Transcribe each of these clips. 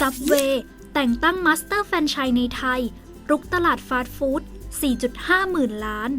Subway แต่งตั้งมาสเตอร์แฟรนไชส์ในไทย รุกตลาดฟาสต์ฟู้ด 4.5 หมื่นล้าน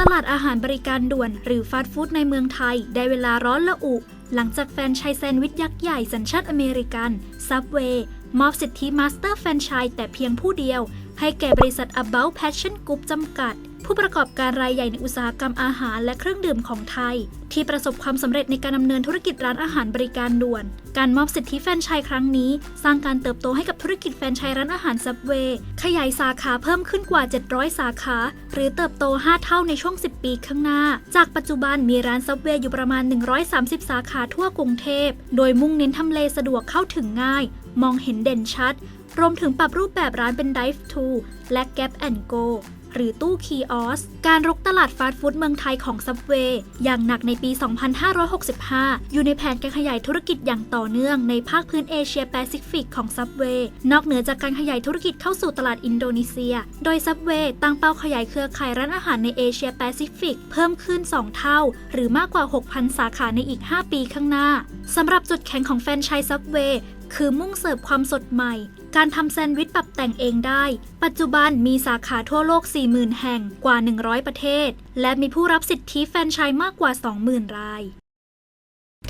ตลาดอาหารบริการด่วนหรือฟาสต์ฟู้ดในเมืองไทย ได้เวลาร้อนละอุ หลังจากแฟรนไชส์แซนด์วิชยักษ์ใหญ่สัญชาติอเมริกัน Subway มอบสิทธิมาสเตอร์แฟรนไชส์แต่เพียงผู้เดียว ให้แก่บริษัท About Passion Group จำกัด ผู้ประกอบการรายใหญ่ในอุตสาหกรรมอาหารและเครื่องดื่มของไทย ที่ประสบความสำเร็จในการดำเนินธุรกิจร้านอาหารบริการด่วน การมอบสิทธิแฟรนไชส์ครั้งนี้ สร้างการเติบโตให้กับธุรกิจแฟรนไชส์ร้านอาหารซับเวย์ขยายสาขาเพิ่มขึ้นกว่า 700 สาขา หรือเติบโต 5 เท่าในช่วง 10 ปีข้างหน้า จากปัจจุบันมีร้านซับเวย์อยู่ประมาณ 130 สาขาทั่วกรุงเทพ โดยมุ่งเน้นทำเลสะดวกเข้าถึงง่าย มองเห็นเด่นชัด รวมถึงปรับรูปแบบร้านเป็น Dive to และ Gap and Go หรือตู้คีออส การรุกตลาดฟาสต์ฟู้ดเมืองไทยของ Subway อย่างหนักในปี 2565 อยู่ในแผนการขยายธุรกิจอย่างต่อเนื่องในภาคพื้นเอเชียแปซิฟิกของ Subway นอกเหนือจากการขยายธุรกิจเข้าสู่ตลาดอินโดนีเซีย โดย Subway ตั้งเป้าขยายเครือข่ายร้านอาหารในเอเชียแปซิฟิกเพิ่มขึ้น 2 เท่า หรือมากกว่า 6,000 สาขาในอีก 5 ปีข้างหน้า สำหรับจุดแข็งของแฟนไชส์ Subway คือมุ่งเสิร์ฟความสดใหม่ การทำแซนด์วิชปรับแต่งเองได้ ปัจจุบันมีสาขาทั่วโลก 40,000 แห่งกว่า 100 ประเทศ และมีผู้รับสิทธิแฟนชายมากกว่า 20,000 ราย